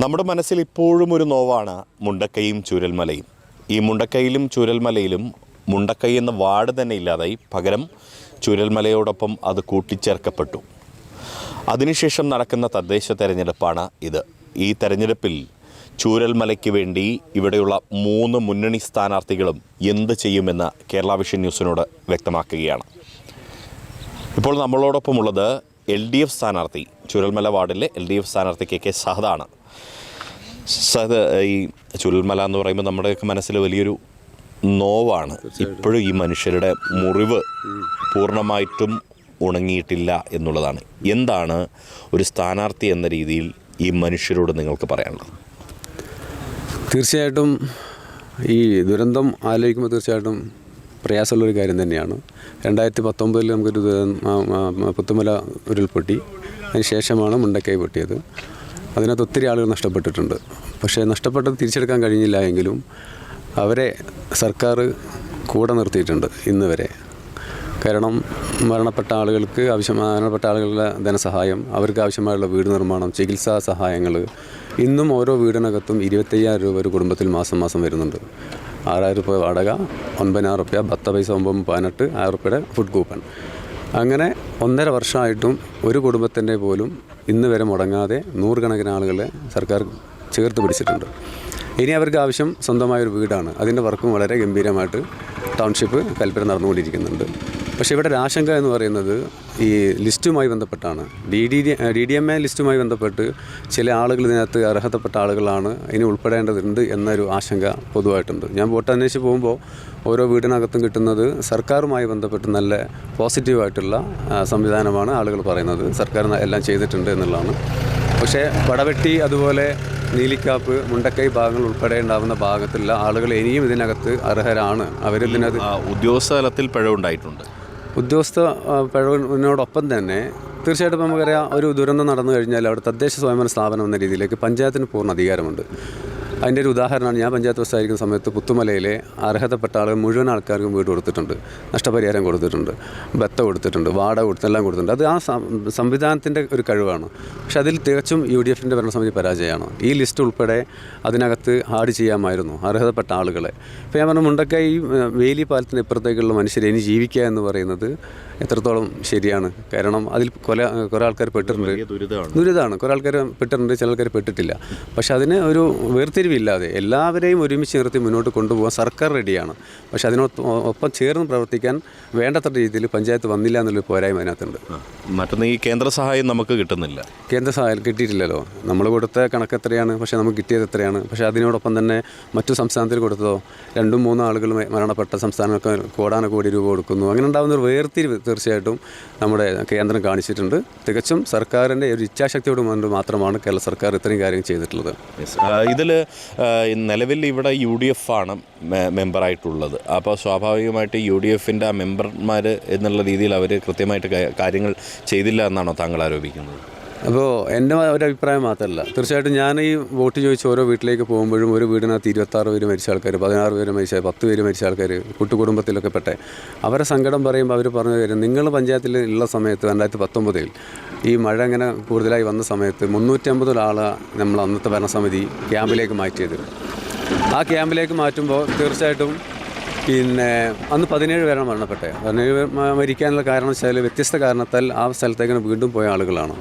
നമ്മുടെ മനസ്സിൽ ഇപ്പോഴും ഒരു നോവാണ് മുണ്ടക്കൈയും ചൂരൽമലയും. ഈ മുണ്ടക്കൈയിലും ചൂരൽമലയിലും മുണ്ടക്കൈ എന്ന വാട് തന്നെ ഇല്ലാതായി. പകരം ചുരൽമലയോടൊപ്പം അത് കൂട്ടിച്ചേർക്കപ്പെട്ടു. അതിനുശേഷം നടക്കുന്ന തദ്ദേശ തെരഞ്ഞെടുപ്പാണ് ഇത്. ഈ തെരഞ്ഞെടുപ്പിൽ ചൂരൽമലയ്ക്ക് വേണ്ടി ഇവിടെയുള്ള മൂന്ന് മുന്നണി സ്ഥാനാർത്ഥികളും എന്ത് ചെയ്യുമെന്ന് കേരള വിഷൻ ന്യൂസിനോട് വ്യക്തമാക്കുകയാണ്. ഇപ്പോൾ നമ്മളോടൊപ്പമുള്ളത് എൽ ഡി എഫ് സ്ഥാനാർത്ഥി ചുരൽമല വാർഡിലെ എൽ ഡി എഫ് സ്ഥാനാർത്ഥി കെ കെ സഹദാണ്. സഹദ് ഈ ചുരുൾമല എന്ന് പറയുമ്പോൾ നമ്മുടെയൊക്കെ മനസ്സിൽ വലിയൊരു നോവാണ്. ഇപ്പോഴും ഈ മനുഷ്യരുടെ മുറിവ് പൂർണമായിട്ടും ഉണങ്ങിയിട്ടില്ല എന്നുള്ളതാണ്. എന്താണ് ഒരു സ്ഥാനാർത്ഥി എന്ന രീതിയിൽ ഈ മനുഷ്യരോട് നിങ്ങൾക്ക് പറയാനുള്ളത്? തീർച്ചയായിട്ടും ഈ ദുരന്തം ആലോചിക്കുമ്പോൾ തീർച്ചയായിട്ടും പ്രയാസമുള്ളൊരു കാര്യം തന്നെയാണ്. രണ്ടായിരത്തി പത്തൊമ്പതിൽ നമുക്കൊരു പുത്തുമല ഉരുൾപൊട്ടി. അതിന് ശേഷമാണ് മുണ്ടക്കൈ പൊട്ടിയത്. അതിനകത്ത് ഒത്തിരി ആളുകൾ നഷ്ടപ്പെട്ടിട്ടുണ്ട്. പക്ഷേ നഷ്ടപ്പെട്ടത് തിരിച്ചെടുക്കാൻ കഴിഞ്ഞില്ല എങ്കിലും അവരെ സർക്കാർ കൂടെ നിർത്തിയിട്ടുണ്ട് ഇന്ന് വരെ. കാരണം മരണപ്പെട്ട ആളുകൾക്ക് ആവശ്യമായ മരണപ്പെട്ട ആളുകളുടെ ധനസഹായം അവർക്ക് ആവശ്യമായുള്ള വീട് നിർമ്മാണം ചികിത്സാ സഹായങ്ങൾ ഇന്നും ഓരോ വീടിനകത്തും ഇരുപത്തയ്യായിരം രൂപ ഒരു കുടുംബത്തിൽ മാസം മാസം വരുന്നുണ്ട്. ആറായിരം രൂപ വാടക ഒൻപതിനായിരം റുപ്യ പത്ത് പൈസ ഒമ്പത് പതിനെട്ട് ആയിരം റുപ്യയുടെ ഫുഡ് കൂപ്പൺ അങ്ങനെ ഒന്നര വർഷമായിട്ടും ഒരു കുടുംബത്തിന്റെ പോലും ഇന്ന് വരെ മുടങ്ങാതെ നൂറുകണക്കിന് ആളുകളെ സർക്കാർ ചേർത്ത് പിടിച്ചിട്ടുണ്ട്. ഇനി അവർക്ക് ആവശ്യം സ്വന്തമായൊരു വീടാണ്. അതിന്റെ വർക്കും വളരെ ഗംഭീരമായിട്ട് ടൗൺഷിപ്പ് കൽപ്പന നടന്നുകൊണ്ടിരിക്കുന്നുണ്ട്. പക്ഷേ ഇവിടെ ഒരു ആശങ്ക എന്ന് പറയുന്നത് ഈ ലിസ്റ്റുമായി ബന്ധപ്പെട്ടാണ്. D D D D M A ലിസ്റ്റുമായി ബന്ധപ്പെട്ട് ചില ആളുകൾ ഇതിനകത്ത് അർഹതപ്പെട്ട ആളുകളാണ് ഇനി ഉൾപ്പെടേണ്ടതുണ്ട് എന്നൊരു ആശങ്ക പൊതുവായിട്ടുണ്ട്. ഞാൻ വോട്ട് അന്വേഷിച്ച് പോകുമ്പോൾ ഓരോ വീടിനകത്തും കിട്ടുന്നത് സർക്കാരുമായി ബന്ധപ്പെട്ട് നല്ല പോസിറ്റീവായിട്ടുള്ള സംവിധാനമാണ് ആളുകൾ പറയുന്നത്. സർക്കാർ എല്ലാം ചെയ്തിട്ടുണ്ട് എന്നുള്ളതാണ്. പക്ഷേ വടവെട്ടി അതുപോലെ നീലിക്കാപ്പ് മുണ്ടക്കൈ ഭാഗങ്ങൾ ഉൾപ്പെടെ ഉണ്ടാകുന്ന ഭാഗത്തുള്ള ആളുകൾ ഇനിയും ഇതിനകത്ത് അർഹരാണ്. അവരിതിനകത്ത് ഉദ്യോഗസ്ഥ തലത്തിൽ പിഴവുണ്ടായിട്ടുണ്ട്. ഉദ്യോഗസ്ഥ പഴവിനോടൊപ്പം തന്നെ തീർച്ചയായിട്ടും നമുക്കറിയാം ഒരു ദുരന്തം നടന്നു കഴിഞ്ഞാൽ അവിടെ തദ്ദേശ സ്വയംഭരണ സ്ഥാപനം എന്ന രീതിയിലേക്ക് പഞ്ചായത്തിന് പൂർണ അധികാരമുണ്ട്. അതിന്റെ ഒരു ഉദാഹരണമാണ് ഞാൻ പഞ്ചായത്ത് വസ്തായിരിക്കുന്ന സമയത്ത് പുത്തുമലയിലെ അർഹതപ്പെട്ട ആളുകൾ മുഴുവൻ ആൾക്കാർക്കും വീട് കൊടുത്തിട്ടുണ്ട്. നഷ്ടപരിഹാരം കൊടുത്തിട്ടുണ്ട്. ബത്ത കൊടുത്തിട്ടുണ്ട്. വാട കൊടുത്ത് എല്ലാം കൊടുത്തിട്ടുണ്ട്. അത് ആ സംവിധാനത്തിന്റെ ഒരു കഴിവാണ്. പക്ഷെ അതിൽ തികച്ചും യു ഡി എഫിന്റെ ഭരണസമിതി പരാജയമാണ്. ഈ ലിസ്റ്റ് ഉൾപ്പെടെ അതിനകത്ത് ആഡ് ചെയ്യാമായിരുന്നു അർഹതപ്പെട്ട ആളുകളെ. ഇപ്പോൾ ഞാൻ പറഞ്ഞു മുണ്ടക്കൈ വേലി പാലത്തിന് ഇപ്പുറത്തേക്കുള്ള മനുഷ്യർ ഇനി ജീവിക്കുക എന്ന് പറയുന്നത് എത്രത്തോളം ശരിയാണ്? കാരണം അതിൽ കൊല കുറേ ആൾക്കാർ പെട്ടിട്ടുണ്ട്. ദുരിതമാണ്. കുറേ ആൾക്കാർ പെട്ടിട്ടുണ്ട്. ചില ആൾക്കാർ പെട്ടിട്ടില്ല. പക്ഷെ അതിന് ഒരു വേർതിരിവില്ലാതെ എല്ലാവരെയും ഒരുമിച്ച് നിർത്തി മുന്നോട്ട് കൊണ്ടുപോകാൻ സർക്കാർ റെഡിയാണ്. പക്ഷെ അതിനൊത്ത് ഒപ്പം ചേർന്ന് പ്രവർത്തിക്കാൻ വേണ്ടത്ര രീതിയിൽ പഞ്ചായത്ത് വന്നില്ല എന്നുള്ളൊരു പോരായ്മ അതിനകത്തുണ്ട്. മറ്റൊന്ന് ഈ കേന്ദ്ര സഹായം നമുക്ക് കിട്ടുന്നില്ല. കേന്ദ്ര സഹായം കിട്ടിയിട്ടില്ലല്ലോ. നമ്മൾ കൊടുത്ത കണക്ക് എത്രയാണ്? പക്ഷേ നമുക്ക് കിട്ടിയത് എത്രയാണ്? പക്ഷേ അതിനോടൊപ്പം തന്നെ മറ്റു സംസ്ഥാനത്തിൽ കൊടുത്തതോ? രണ്ടും മൂന്നും ആളുകൾ മരണപ്പെട്ട സംസ്ഥാനങ്ങൾക്ക് കോടാന കോടി രൂപ കൊടുക്കുന്നു. അങ്ങനെ ഉണ്ടാകുന്ന ഒരു വേർതിരിവ് തീർച്ചയായിട്ടും നമ്മുടെ കേന്ദ്രം കാണിച്ചിട്ടുണ്ട്. തികച്ചും സർക്കാരിന്റെ ഒരു ഇച്ഛാശക്തിയോട് മാത്രമാണ് കേരള സർക്കാർ ഇത്രയും കാര്യങ്ങൾ ചെയ്തിട്ടുള്ളത്. ഇതിൽ നിലവിൽ ഇവിടെ യു ഡി എഫ് ആണ് മെമ്പറായിട്ടുള്ളത്. അപ്പോൾ സ്വാഭാവികമായിട്ട് യു ഡി എഫിന്റെ ആ മെമ്പർമാർ എന്നുള്ള രീതിയിൽ അവർ കൃത്യമായിട്ട് കാര്യങ്ങൾ ചെയ്തില്ല എന്നാണോ താങ്കൾ ആരോപിക്കുന്നത്? അപ്പോൾ എന്റെ ഒരു അഭിപ്രായം മാത്രമല്ല. തീർച്ചയായിട്ടും ഞാൻ ഈ വോട്ട് ചോദിച്ച് ഓരോ വീട്ടിലേക്ക് പോകുമ്പോഴും ഒരു വീടിനകത്ത് ഇരുപത്താറ് പേര് മരിച്ച ആൾക്കാർ പതിനാറ് പേര് മരിച്ച പത്ത് പേര് മരിച്ച ആൾക്കാർ കുട്ടുകുടുംബത്തിലൊക്കെ പെട്ടെ. അവരെ സങ്കടം പറയുമ്പോൾ അവർ പറഞ്ഞു തരും നിങ്ങൾ പഞ്ചായത്തിൽ ഉള്ള സമയത്ത് രണ്ടായിരത്തി പത്തൊമ്പതിൽ ഈ മഴ ഇങ്ങനെ കൂടുതലായി വന്ന സമയത്ത് മുന്നൂറ്റമ്പത് ഒരാൾ നമ്മൾ അന്നത്തെ ഭരണസമിതി ക്യാമ്പിലേക്ക് മാറ്റിയത്. ആ ക്യാമ്പിലേക്ക് മാറ്റുമ്പോൾ തീർച്ചയായിട്ടും പിന്നെ അന്ന് പതിനേഴ് പേരാണ് മരണപ്പെട്ടത്. പതിനേഴ് പേർ മരിക്കാനുള്ള കാരണം വെച്ചാൽ വ്യത്യസ്ത കാരണത്താൽ ആ സ്ഥലത്തേക്ക് വീണ്ടും പോയ ആളുകളാണ്.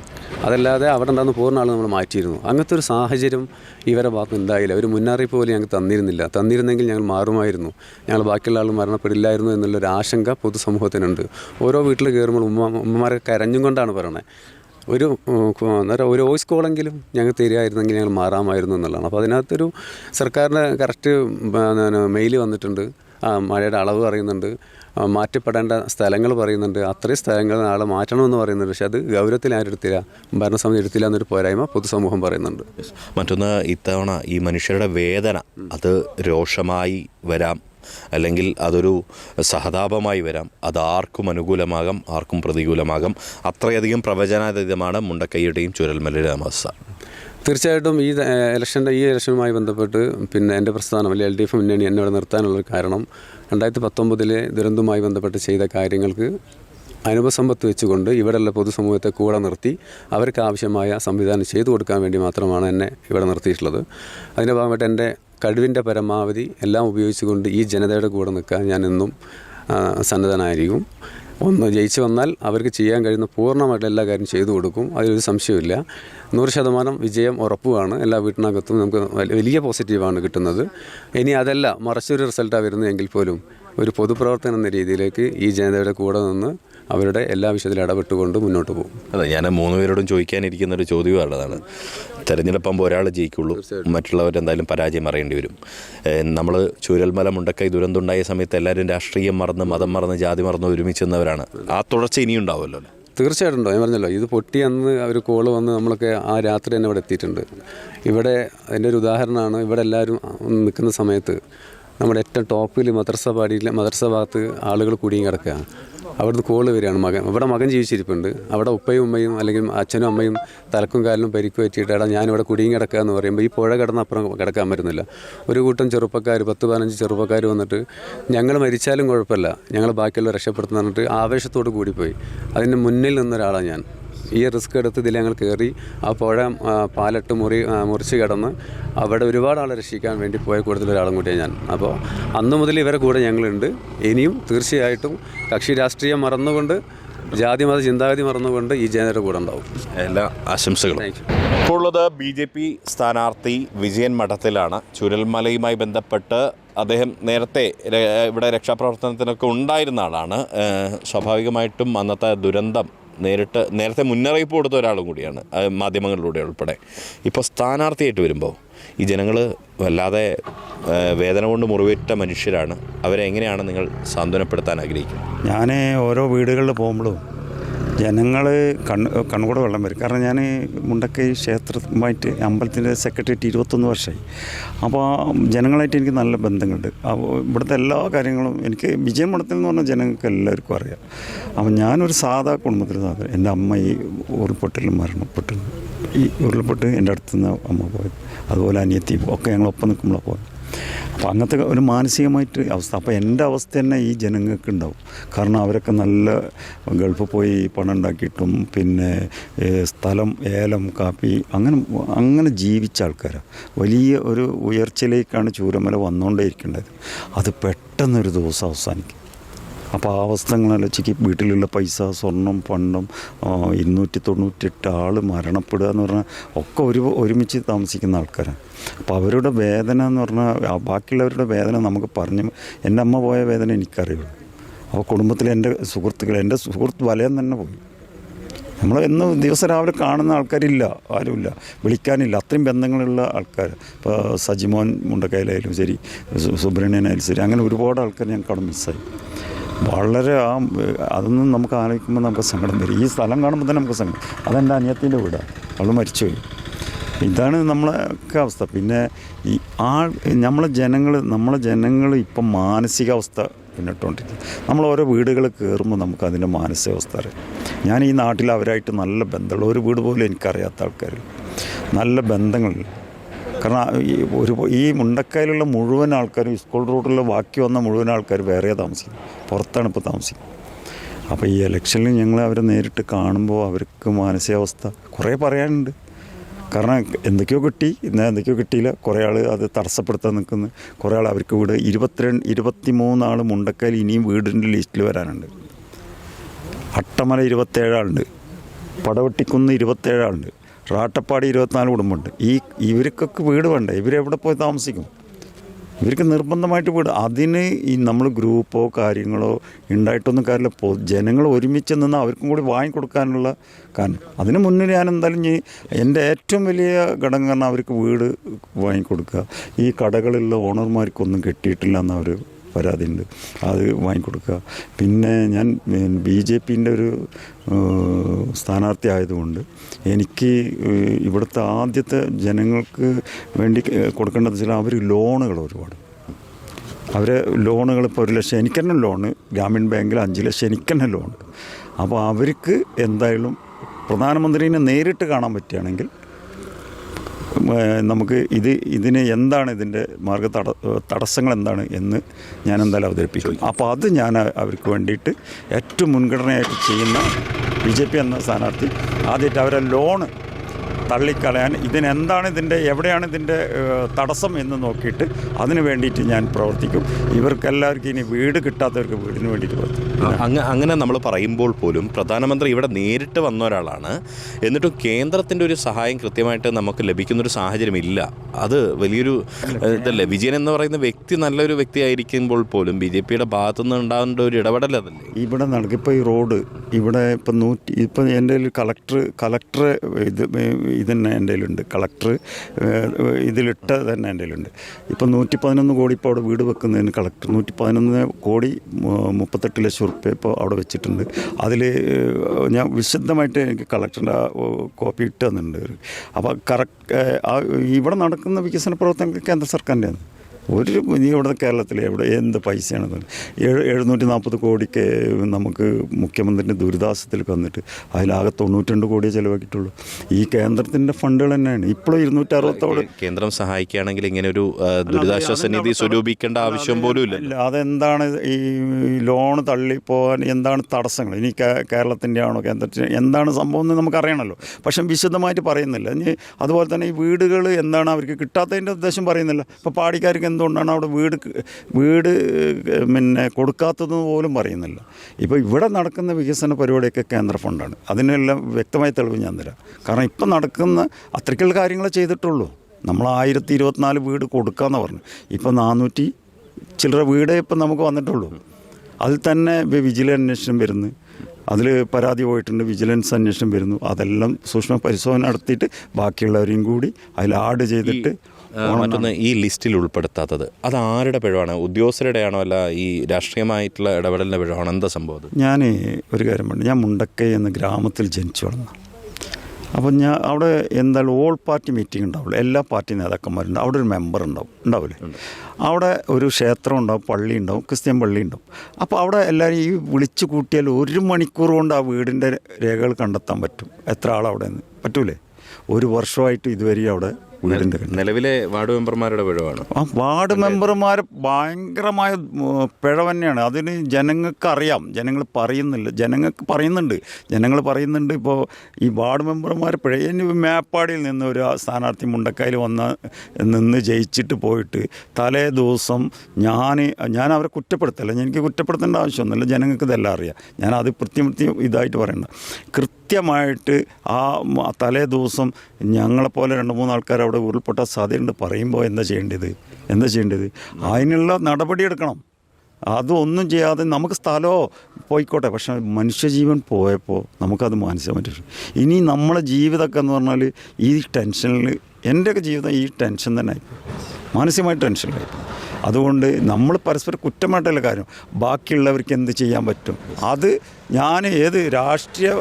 അതല്ലാതെ അവിടെ ഉണ്ടാകുന്ന പൂർണ ആൾ നമ്മൾ മാറ്റിയിരുന്നു. അങ്ങനത്തെ ഒരു സാഹചര്യം ഇവരെ ഭാഗത്ത് ഉണ്ടായില്ല. ഒരു മുന്നറിയിപ്പ് പോലും ഞങ്ങൾക്ക് തന്നിരുന്നില്ല. തന്നിരുന്നെങ്കിൽ ഞങ്ങൾ മാറുമായിരുന്നു. ഞങ്ങൾ ബാക്കിയുള്ള ആൾ മരണപ്പെടില്ലായിരുന്നു എന്നുള്ളൊരു ആശങ്ക പൊതുസമൂഹത്തിനുണ്ട്. ഓരോ വീട്ടിൽ കയറുമ്പോൾ ഉമ്മ ഉമ്മമാരെ കരഞ്ഞും കൊണ്ടാണ് പറയണത് ഒരു അന്നേരം ഒരു വോയിസ് കോളെങ്കിലും ഞങ്ങൾ തരികയായിരുന്നെങ്കിൽ ഞങ്ങൾ മാറാമായിരുന്നു എന്നുള്ളതാണ്. അപ്പോൾ അതിനകത്തൊരു സർക്കാരിന്റെ കറക്റ്റ് മെയിൽ വന്നിട്ടുണ്ട്. മഴയുടെ അളവ് പറയുന്നുണ്ട്. മാറ്റപ്പെടേണ്ട സ്ഥലങ്ങൾ പറയുന്നുണ്ട്. അത്രയും സ്ഥലങ്ങൾ നാളെ മാറ്റണമെന്ന് പറയുന്നുണ്ട്. പക്ഷെ അത് ഗൗരവത്തിൽ ആരും എടുത്തില്ല. ഭരണസമിതി എടുത്തില്ല എന്നൊരു പോരായ്മ പൊതുസമൂഹം പറയുന്നുണ്ട്. മറ്റൊന്ന് ഇത്തവണ ഈ മനുഷ്യരുടെ വേദന അത് രോഷമായി വരാം. അല്ലെങ്കിൽ അതൊരു സഹതാപമായി വരാം. അത് ആർക്കും അനുകൂലമാകാം ആർക്കും പ്രതികൂലമാകാം. അത്രയധികം പ്രവചനാതീതമാണ് മുണ്ടക്കൈയുടെയും ചുരൽമലയുടെയും അവസ്ഥ. തീർച്ചയായിട്ടും ഈ ഇലക്ഷന്റെ ഈ ഇലക്ഷനുമായി ബന്ധപ്പെട്ട് പിന്നെ എന്റെ പ്രസ്ഥാനം അല്ലെങ്കിൽ എൽ ഡി എഫ് മുന്നണി എന്നെ ഇവിടെ നിർത്താനുള്ളൊരു കാരണം രണ്ടായിരത്തി പത്തൊമ്പതിലെ ദുരന്തവുമായി ബന്ധപ്പെട്ട് ചെയ്ത കാര്യങ്ങൾക്ക് അനുഭവസമ്പത്ത് വെച്ചുകൊണ്ട് ഇവിടെയുള്ള പൊതുസമൂഹത്തെ കൂടെ നിർത്തി അവർക്ക് ആവശ്യമായ സംവിധാനം ചെയ്തു കൊടുക്കാൻ വേണ്ടി മാത്രമാണ് എന്നെ ഇവിടെ നിർത്തിയിട്ടുള്ളത്. അതിന്റെ ഭാഗമായിട്ട് എന്റെ കഴിവിന്റെ പരമാവധി എല്ലാം ഉപയോഗിച്ചുകൊണ്ട് ഈ ജനതയുടെ കൂടെ നിൽക്കാൻ ഞാൻ എന്നും സന്നദ്ധനായിരിക്കും. ഒന്ന് ജയിച്ചു വന്നാൽ അവർക്ക് ചെയ്യാൻ കഴിയുന്ന പൂർണമായിട്ട് എല്ലാ കാര്യം ചെയ്തു കൊടുക്കും. അതിലൊരു സംശയമില്ല നൂറ് ശതമാനം വിജയം ഉറപ്പുമാണ് എല്ലാ വീട്ടിനകത്തും നമുക്ക് വലിയ പോസിറ്റീവാണ് കിട്ടുന്നത്. ഇനി അതല്ല മറച്ചൊരു റിസൾട്ടാണ് വരുന്നതെങ്കിൽ പോലും ഒരു പൊതുപ്രവർത്തനം എന്ന രീതിയിലേക്ക് ഈ ജനതയുടെ കൂടെ നിന്ന് അവരുടെ എല്ലാ വിഷയത്തിലും ഇടപെട്ടുകൊണ്ട് മുന്നോട്ട് പോകും. അതെ ഞാൻ മൂന്ന് പേരോടും ചോദിക്കാനിരിക്കുന്ന ഒരു ചോദ്യമുള്ളതാണ് തെരഞ്ഞെടുപ്പാകുമ്പോൾ ഒരാൾ ജയിക്കുള്ളൂ മറ്റുള്ളവരെന്തായാലും പരാജയം അറിയേണ്ടി വരും. നമ്മൾ ചൂരൽമല മുണ്ടക്കൈ ദുരന്തമുണ്ടായ സമയത്ത് എല്ലാവരും രാഷ്ട്രീയം മറന്ന് മതം മറന്ന് ജാതി മറന്ന് ഒരുമിച്ച് നിന്നവരാണ്. ആ തുടർച്ച ഇനിയും ഉണ്ടാവുമല്ലോ തീർച്ചയായിട്ടും ഉണ്ടോ ഞാൻ പറഞ്ഞല്ലോ ഇത് പൊട്ടി അന്ന് ഒരു കോൾ വന്ന് നമ്മളൊക്കെ ആ രാത്രി തന്നെ ഇവിടെ എത്തിയിട്ടുണ്ട്. ഇവിടെ അതിന്റെ ഒരു ഉദാഹരണമാണ് ഇവിടെ എല്ലാവരും നിൽക്കുന്ന സമയത്ത് നമ്മുടെ ഏറ്റവും ടോപ്പിൽ മദ്രസ പാടിയില്ല മദ്രസ ഭാഗത്ത് ആളുകൾ കൂടിയും കിടക്കുക. അവിടുന്ന് കോൾ വരികയാണ് മകൻ. ഇവിടെ മകൻ ജീവിച്ചിരിപ്പുണ്ട്. അവിടെ ഉപ്പയും ഉമ്മയും അല്ലെങ്കിൽ അച്ഛനും അമ്മയും തലക്കും കാലിലും പരിക്ക് പറ്റിയിട്ട് എടാ ഞാനിവിടെ കുടുങ്ങി കിടക്കുക എന്ന് പറയുമ്പോൾ ഈ പുഴ കിടന്ന് അപ്പുറം കിടക്കാൻ പറ്റുന്നില്ല. ഒരു കൂട്ടം ചെറുപ്പക്കാർ പത്ത് പതിനഞ്ച് ചെറുപ്പക്കാർ വന്നിട്ട് ഞങ്ങൾ മരിച്ചാലും കുഴപ്പമില്ല. ഞങ്ങൾ ബാക്കിയുള്ളവർ രക്ഷപ്പെടുത്തുന്ന പറഞ്ഞിട്ട് ആവേശത്തോട് കൂടിപ്പോയി. അതിന് മുന്നിൽ നിന്നൊരാളാണ് ഞാൻ. ഈ റിസ്ക് എടുത്ത് ഇതിൽ ഞങ്ങൾ കയറി ആ പുഴ പാലട്ട് മുറി മുറിച്ച് കിടന്ന് അവിടെ ഒരുപാട് ആളെ രക്ഷിക്കാൻ വേണ്ടി പോയ കൂടുതൽ ഒരാളും കൂടിയാണ് ഞാൻ. അപ്പോൾ അന്ന് മുതൽ ഇവരെ കൂടെ ഞങ്ങളുണ്ട്. ഇനിയും തീർച്ചയായിട്ടും കക്ഷി രാഷ്ട്രീയം മറന്നുകൊണ്ട് ജാതി മത ചിന്താഗതി മറന്നുകൊണ്ട് ഈ ജനതയുടെ കൂടെ ഉണ്ടാവും. എല്ലാ ആശംസകളും. താങ്ക് യു ഇപ്പോൾ ഉള്ളത് ബി ജെ പി സ്ഥാനാർത്ഥി വിജയൻ മഠത്തിലാണ്. ചുരൽമലയുമായി ബന്ധപ്പെട്ട് അദ്ദേഹം നേരത്തെ ഇവിടെ രക്ഷാപ്രവർത്തനത്തിനൊക്കെ ഉണ്ടായിരുന്ന ആളാണ്. സ്വാഭാവികമായിട്ടും അന്നത്തെ ദുരന്തം നേരിട്ട് നേരത്തെ മുന്നറിയിപ്പ് കൊടുത്ത ഒരാളും കൂടിയാണ് മാധ്യമങ്ങളിലൂടെ ഉൾപ്പെടെ. ഇപ്പോൾ സ്ഥാനാർത്ഥിയായിട്ട് വരുമ്പോൾ ഈ ജനങ്ങൾ വല്ലാതെ വേദന കൊണ്ട് മുറിവേറ്റ മനുഷ്യരാണ്. അവരെ എങ്ങനെയാണ് നിങ്ങൾ സാന്ത്വനപ്പെടുത്താൻ ആഗ്രഹിക്കുന്നത്? ഞാൻ ഓരോ വീടുകളിൽ പോകുമ്പോഴും ജനങ്ങൾ കണ്ണ് കണ്ണുകൂടെ വെള്ളം വരും. കാരണം ഞാൻ മുണ്ടക്കൈ ക്ഷേത്രമായിട്ട് അമ്പലത്തിന്റെ സെക്രട്ടറിയേറ്റ് ഇരുപത്തൊന്ന് വർഷമായി അപ്പോൾ ജനങ്ങളായിട്ട് എനിക്ക് നല്ല ബന്ധങ്ങളുണ്ട്. അപ്പോൾ ഇവിടുത്തെ എല്ലാ കാര്യങ്ങളും എനിക്ക് വിജയം മഠത്തിൽ എന്ന് പറഞ്ഞാൽ ജനങ്ങൾക്ക് എല്ലാവർക്കും അറിയാം. അപ്പോൾ ഞാനൊരു സാധാ കുടുംബത്തിൽ സാധാരണ എന്റെ അമ്മ ഈ ഉരുൾപൊട്ടലിൽ മരണപ്പെട്ടു. ഈ ഉരുൾപൊട്ട് എന്റെ അടുത്തുനിന്ന് അമ്മ പോയത്. അതുപോലെ അനിയത്തി ഒക്കെ ഞങ്ങൾ ഒപ്പം നിൽക്കുമ്പോഴാണ് പോയത്. അപ്പോൾ അങ്ങനത്തെ ഒരു മാനസികമായിട്ട് അവസ്ഥ. അപ്പോൾ എന്റെ അവസ്ഥ തന്നെ ഈ ജനങ്ങൾക്ക് ഉണ്ടാവും. കാരണം അവരൊക്കെ നല്ല ഗൾഫ് പോയി പണം ഉണ്ടാക്കിയിട്ടും പിന്നെ സ്ഥലം ഏലം കാപ്പി അങ്ങനെ അങ്ങനെ ജീവിച്ച ആൾക്കാരാണ് വലിയ ഒരു ഉയർച്ചയിലേക്കാണ് ചൂരമല വന്നുകൊണ്ടേ ഇരിക്കേണ്ടത് അത് പെട്ടെന്നൊരു ദിവസം അവസാനിക്കും. അപ്പോൾ ആ അവസ്ഥകളാലോചിക്ക് വീട്ടിലുള്ള പൈസ സ്വർണം പണ്ടം ഇരുന്നൂറ്റി തൊണ്ണൂറ്റെട്ട് ആൾ മരണപ്പെടുക എന്ന് പറഞ്ഞാൽ ഒക്കെ ഒരു ഒരുമിച്ച് താമസിക്കുന്ന ആൾക്കാരാണ്. അപ്പോൾ അവരുടെ വേദന എന്ന് പറഞ്ഞാൽ ബാക്കിയുള്ളവരുടെ വേദന നമുക്ക് പറഞ്ഞു എന്റെ അമ്മ പോയ വേദന എനിക്കറിയുള്ളൂ. അപ്പോൾ കുടുംബത്തിലെ എന്റെ സുഹൃത്തുക്കൾ എന്റെ സുഹൃത്ത് വലയം തന്നെ പോയി. നമ്മൾ എന്ന് ദിവസം രാവിലെ കാണുന്ന ആൾക്കാരില്ല ആരുമില്ല. വിളിക്കാനില്ല അത്രയും ബന്ധങ്ങളുള്ള ആൾക്കാർ. ഇപ്പോൾ സജിമോൻ മുണ്ടക്കയിലായാലും ശരി സുബ്രഹ്മണ്യനായാലും ശരി അങ്ങനെ ഒരുപാട് ആൾക്കാർ ഞങ്ങൾക്ക് അവിടെ മിസ്സായി വളരെ ആ അതൊന്നും നമുക്ക് ആലോചിക്കുമ്പോൾ നമുക്ക് സങ്കടം വരും. ഈ സ്ഥലം കാണുമ്പോൾ തന്നെ നമുക്ക് സങ്കടം. അതെന്റെ അനിയത്തിന്റെ വീടാണ് അവൾ മരിച്ചുപോയി. ഇതാണ് നമ്മളൊക്കെ അവസ്ഥ. പിന്നെ ഈ ആൾ നമ്മളെ ജനങ്ങൾ നമ്മളെ ജനങ്ങൾ ഇപ്പം മാനസികാവസ്ഥ പിന്നിട്ടുകൊണ്ടിരിക്കും നമ്മൾ ഓരോ വീടുകൾ കയറുമ്പോൾ നമുക്ക് അതിന്റെ മാനസികാവസ്ഥ അറിയാം. ഞാൻ ഈ നാട്ടിൽ അവരായിട്ട് നല്ല ബന്ധമുള്ള ഒരു വീട് പോലും എനിക്കറിയാത്ത ആൾക്കാർ നല്ല ബന്ധങ്ങളില്ല കാരണം ഈ ഒരു ഈ മുണ്ടക്കയിലുള്ള മുഴുവൻ ആൾക്കാരും ഈ സ്കൂൾ റൂട്ടിലുള്ള ബാക്കി വന്ന മുഴുവൻ ആൾക്കാർ വേറെ താമസിക്കും. പുറത്താണ് ഇപ്പോൾ താമസിക്കുന്നത്. അപ്പോൾ ഈ ഇലക്ഷനിൽ ഞങ്ങൾ അവരെ നേരിട്ട് കാണുമ്പോൾ അവർക്ക് മാനസികാവസ്ഥ കുറേ പറയാനുണ്ട്. കാരണം എന്തൊക്കെയോ കിട്ടി ഇന്ന് എന്തൊക്കെയോ കിട്ടിയില്ല. കുറേ ആൾ അത് തടസ്സപ്പെടുത്താൻ നിൽക്കുന്നു. കുറേ ആൾ അവർക്ക് വീട് ഇരുപത്തിരണ്ട് ഇരുപത്തി മൂന്നാൾ മുണ്ടക്കയിൽ ഇനിയും വീടിന്റെ ലിസ്റ്റിൽ വരാനുണ്ട്. അട്ടമല ഇരുപത്തേഴാളുണ്ട് പടവെട്ടിക്കുന്ന് ഇരുപത്തേഴാളുണ്ട് റാട്ടപ്പാടി ഇരുപത്തിനാല് കുടുംബമുണ്ട്. ഈ ഇവർക്കൊക്കെ വീട് വേണ്ടേ? ഇവരെവിടെ പോയി താമസിക്കും? ഇവർക്ക് നിർബന്ധമായിട്ട് വീട്. അതിന് ഈ നമ്മൾ ഗ്രൂപ്പോ കാര്യങ്ങളോ ഉണ്ടായിട്ടൊന്നും കാര്യമില്ല. പോ ജനങ്ങൾ ഒരുമിച്ച് നിന്ന് അവർക്കും കൂടി വാങ്ങിക്കൊടുക്കാനുള്ള കാരണം. അതിന് മുന്നിൽ ഞാൻ എന്തായാലും ഇനി എന്റെ ഏറ്റവും വലിയ ഘടകം കാരണം അവർക്ക് വീട് വാങ്ങിക്കൊടുക്കുക. ഈ കടകളിലുള്ള ഓണർമാർക്കൊന്നും കിട്ടിയിട്ടില്ല എന്നവർ പരാതിയുണ്ട്. അത് വാങ്ങിക്കൊടുക്കുക. പിന്നെ ഞാൻ ബി ജെ പിന്റെ ഒരു സ്ഥാനാർത്ഥി ആയതുകൊണ്ട് എനിക്ക് ഇവിടുത്തെ ആദ്യത്തെ ജനങ്ങൾക്ക് വേണ്ടി കൊടുക്കേണ്ടത് വെച്ചാൽ അവർ ലോണുകൾ ഒരുപാട്. അവർ ലോണുകൾ ഇപ്പോൾ ഒരു ലക്ഷം എനിക്ക് തന്നെ ലോണ് ഗ്രാമീൺ ബാങ്കിൽ അഞ്ച് ലക്ഷം എനിക്ക് തന്നെ ലോൺ അപ്പോൾ അവർക്ക് എന്തായാലും പ്രധാനമന്ത്രിനെ നേരിട്ട് കാണാൻ പറ്റുകയാണെങ്കിൽ നമുക്ക് ഇത് ഇതിന് എന്താണ് ഇതിന്റെ മാർഗ തട തടസ്സങ്ങൾ എന്താണ് എന്ന് ഞാൻ എന്തായാലും അവതരിപ്പിക്കും. അപ്പോൾ അത് ഞാൻ അവർക്ക് വേണ്ടിയിട്ട് ഏറ്റവും മുൻഗണനയായിട്ട് ചെയ്യുന്ന ബി ജെ പി എന്ന സ്ഥാനാർത്ഥി ആദ്യമായിട്ട് അവരെ ലോണ് തള്ളിക്കളയാൻ ഇതിനെന്താണ് ഇതിന്റെ എവിടെയാണ് ഇതിന്റെ തടസ്സം എന്ന് നോക്കിയിട്ട് അതിന് വേണ്ടിയിട്ട് ഞാൻ പ്രവർത്തിക്കും. ഇവർക്കെല്ലാവർക്കും ഇനി വീട് കിട്ടാത്തവർക്ക് വീടിന് വേണ്ടിയിട്ട് പ്രവർത്തിക്കും. അങ്ങ അങ്ങനെ നമ്മൾ പറയുമ്പോൾ പോലും പ്രധാനമന്ത്രി ഇവിടെ നേരിട്ട് വന്ന ഒരാളാണ്. എന്നിട്ടും കേന്ദ്രത്തിന്റെ ഒരു സഹായം കൃത്യമായിട്ട് നമുക്ക് ലഭിക്കുന്നൊരു സാഹചര്യം ഇല്ല. അത് വലിയൊരു ഇതല്ലേ? വിജയൻ എന്ന് പറയുന്ന വ്യക്തി നല്ലൊരു വ്യക്തിയായിരിക്കുമ്പോൾ പോലും ബി ജെ പിയുടെ ഭാഗത്തുനിന്ന് ഉണ്ടാകേണ്ട ഒരു ഇടപെടൽ അതല്ലേ? ഇവിടെ നടക്കും ഇപ്പോൾ ഈ റോഡ് ഇവിടെ ഇപ്പം നൂറ്റി ഇപ്പം എന്റെ ഒരു കളക്ടർ കളക്ടർ ഇത് ഇതന്നെ എന്റെ കയ്യിലുണ്ട്. കളക്ടർ ഇതിലിട്ട തന്നെ എന്റെ കയ്യിലുണ്ട്. ഇപ്പം നൂറ്റി പതിനൊന്ന് കോടി ഇപ്പോൾ അവിടെ വീട് വെക്കുന്നതിന് കളക്ടർ നൂറ്റി പതിനൊന്ന് കോടി മുപ്പത്തെട്ട് ലക്ഷം റുപ്യ ഇപ്പോൾ അവിടെ വെച്ചിട്ടുണ്ട്. അതിൽ ഞാൻ വിശദമായിട്ട് എനിക്ക് കളക്ടറിന്റെ കോപ്പി ഇട്ട് തന്നിട്ടുണ്ട്. അപ്പോൾ കറക്റ്റ് ഇവിടെ നടക്കുന്ന വികസന പ്രവർത്തനങ്ങൾ കേന്ദ്ര സർക്കാരിന്റെയാണ്. ഒരു നീ ഇവിടെ കേരളത്തിൽ എവിടെ എന്ത് പൈസയാണ് ഏഴ് എഴുന്നൂറ്റി നാൽപ്പത് കോടിക്ക് നമുക്ക് മുഖ്യമന്ത്രിന്റെ ദുരിതാശ്വാസത്തിലേക്ക് വന്നിട്ട് അതിലാകെ തൊണ്ണൂറ്റിരണ്ട് കോടിയേ ചിലവാക്കിയിട്ടുള്ളൂ. ഈ കേന്ദ്രത്തിന്റെ ഫണ്ടുകൾ തന്നെയാണ്. ഇപ്പോഴും ഇരുന്നൂറ്റി അറുപത്തോട് കേന്ദ്രം സഹായിക്കുകയാണെങ്കിൽ ഇങ്ങനെ ഒരു ദുരിതാശ്വാസ നിധി സ്വരൂപിക്കേണ്ട ആവശ്യം പോലും ഇല്ല അതെന്താണ് ഈ ലോൺ തള്ളിപ്പോകാൻ എന്താണ് തടസ്സങ്ങൾ? ഇനി കേരളത്തിന്റെ ആണോ കേന്ദ്രത്തിന്റെ എന്താണ് സംഭവം എന്ന് നമുക്കറിയണമല്ലോ പക്ഷെ വിശദമായിട്ട് പറയുന്നില്ല. ഇനി അതുപോലെ തന്നെ ഈ വീടുകൾ എന്താണ് അവർക്ക് കിട്ടാത്തതിന്റെ ഉദ്ദേശം പറയുന്നില്ല. ഇപ്പോൾ പാടിക്കാർക്ക് എന്തുകൊണ്ടാണ് അവിടെ വീട് വീട് പിന്നെ കൊടുക്കാത്തതെന്ന് പോലും പറയുന്നില്ല. ഇപ്പോൾ ഇവിടെ നടക്കുന്ന വികസന പരിപാടിയൊക്കെ കേന്ദ്ര ഫണ്ടാണ്. അതിനെല്ലാം വ്യക്തമായ തെളിവ് ഞാൻ തരാം. കാരണം ഇപ്പം നടക്കുന്ന അത്രയ്ക്കുള്ള കാര്യങ്ങളെ ചെയ്തിട്ടുള്ളൂ. നമ്മൾ ആയിരത്തി ഇരുപത്തിനാല് വീട് കൊടുക്കാമെന്ന് പറഞ്ഞു. ഇപ്പം നാനൂറ്റി ചില്ലറ വീടേ ഇപ്പം നമുക്ക് വന്നിട്ടുള്ളൂ. അതിൽ തന്നെ വിജിലൻസ് അന്വേഷണം വരുന്നു. അതിൽ പരാതി പോയിട്ടുണ്ട് വിജിലൻസ് അന്വേഷണം വരുന്നു. അതെല്ലാം സൂക്ഷ്മ പരിശോധന നടത്തിയിട്ട് ബാക്കിയുള്ളവരെയും കൂടി അതിൽ ആഡ് ചെയ്തിട്ട് മറ്റൊന്ന് ഈ ലിസ്റ്റിൽ ഉൾപ്പെടുത്താത്തത്. അത് ആരുടെ പിഴവാണ്? ഉദ്യോഗസ്ഥരുടെ ആണോ അല്ല ഈ രാഷ്ട്രീയമായിട്ടുള്ള ഇടപെടലിന്റെ പിഴവാണ്? എന്താ സംഭവം ഞാൻ ഒരു കാര്യം പറഞ്ഞു. ഞാൻ മുണ്ടക്കൈ എന്ന ഗ്രാമത്തിൽ ജനിച്ചു വളർന്നു. അപ്പം ഞാൻ അവിടെ എന്തായാലും ഓൾ പാർട്ടി മീറ്റിംഗ് ഉണ്ടാവുള്ളൂ. എല്ലാ പാർട്ടി നേതാക്കന്മാരുണ്ട്. അവിടെ ഒരു മെമ്പർ ഉണ്ടാവും. ഉണ്ടാവില്ലേ? അവിടെ ഒരു ക്ഷേത്രം ഉണ്ടാവും പള്ളി ഉണ്ടാവും ക്രിസ്ത്യൻ പള്ളി ഉണ്ടാവും. അപ്പോൾ അവിടെ എല്ലാവരും ഈ വിളിച്ചു കൂട്ടിയാൽ ഒരു മണിക്കൂർ കൊണ്ട് ആ വീടിന്റെ രേഖകൾ കണ്ടെത്താൻ പറ്റും. എത്ര ആളവിടെ? നിന്ന് പറ്റൂലേ? ഒരു വർഷമായിട്ട് ഇതുവരെ അവിടെ നിലവിലെ വാർഡ് മെമ്പർമാരുടെ പിഴവാണ്. ആ വാർഡ് മെമ്പർമാർ ഭയങ്കരമായ പിഴ തന്നെയാണ്. അതിന് ജനങ്ങൾക്ക് അറിയാം ജനങ്ങൾ പറയുന്നില്ല. ജനങ്ങൾക്ക് പറയുന്നുണ്ട്. ജനങ്ങൾ പറയുന്നുണ്ട് ഇപ്പോൾ ഈ വാർഡ് മെമ്പർമാർ പിഴ ഇനി മേപ്പാടിയിൽ നിന്ന് ഒരു സ്ഥാനാർത്ഥി മുണ്ടക്കായിൽ വന്ന് നിന്ന് ജയിച്ചിട്ട് പോയിട്ട് തലേ ദിവസം ഞാൻ ഞാൻ അവരെ കുറ്റപ്പെടുത്തല്ല. എനിക്ക് കുറ്റപ്പെടുത്തേണ്ട ആവശ്യമൊന്നുമില്ല. ജനങ്ങൾക്ക് ഇതെല്ലാം അറിയാം. ഞാൻ അത് കൃത്യം കൃത്യം ഇതായിട്ട് പറയണ്ട. കൃത്യമായിട്ട് ആ തലേ ദിവസം ഞങ്ങളെപ്പോലെ രണ്ട് മൂന്ന് ആൾക്കാർ അവിടെ ഉരുൾപൊട്ട സാധ്യതയുണ്ട് പറയുമ്പോൾ എന്താ ചെയ്യേണ്ടത്? എന്താ ചെയ്യേണ്ടത്? അതിനുള്ള നടപടിയെടുക്കണം അതൊന്നും ചെയ്യാതെ നമുക്ക് സ്ഥലമോ പോയിക്കോട്ടെ. പക്ഷെ മനുഷ്യജീവൻ പോയപ്പോൾ നമുക്കത് മാനസികം പറ്റും ഇനി നമ്മളെ ജീവിതമൊക്കെ എന്ന് പറഞ്ഞാൽ ഈ ടെൻഷനിൽ എന്റെയൊക്കെ ജീവിതം ഈ ടെൻഷൻ തന്നെ ആയിപ്പോയി മാനസികമായി ടെൻഷനിലായി. അതുകൊണ്ട് നമ്മൾ പരസ്പരം കുറ്റമായിട്ടല്ല കാര്യം. ബാക്കിയുള്ളവർക്ക് എന്ത് ചെയ്യാൻ പറ്റും? അത് ഞാൻ ഏത് രാഷ്ട്രീയ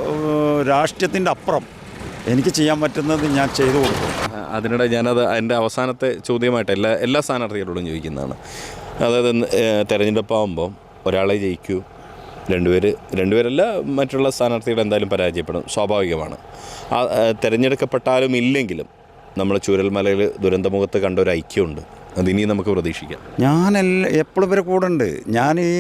രാഷ്ട്രീയത്തിന്റെ അപ്പുറം എനിക്ക് ചെയ്യാൻ പറ്റുന്നത് ഞാൻ ചെയ്തു കൊടുക്കും. അതിനിടെ ഞാനത് എന്റെ അവസാനത്തെ ചോദ്യമായിട്ട് എല്ലാ എല്ലാ സ്ഥാനാർത്ഥികളോടും ചോദിക്കുന്നതാണ്. അതായത് തെരഞ്ഞെടുപ്പാകുമ്പോൾ ഒരാളെ ജയിക്കൂ. രണ്ടുപേര് രണ്ടുപേരല്ല മറ്റുള്ള സ്ഥാനാർത്ഥികൾ എന്തായാലും പരാജയപ്പെടും. സ്വാഭാവികമാണ്. ആ തിരഞ്ഞെടുക്കപ്പെട്ടാലും ഇല്ലെങ്കിലും നമ്മൾ ചൂരൽമലയിൽ ദുരന്തമുഖത്ത് കണ്ട ഒരു ഐക്യമുണ്ട്. അതിനി നമുക്ക് പ്രതീക്ഷിക്കാം. ഞാൻ എപ്പോഴും ഇവരെ കൂടെ ഉണ്ട്. ഞാൻ ഈ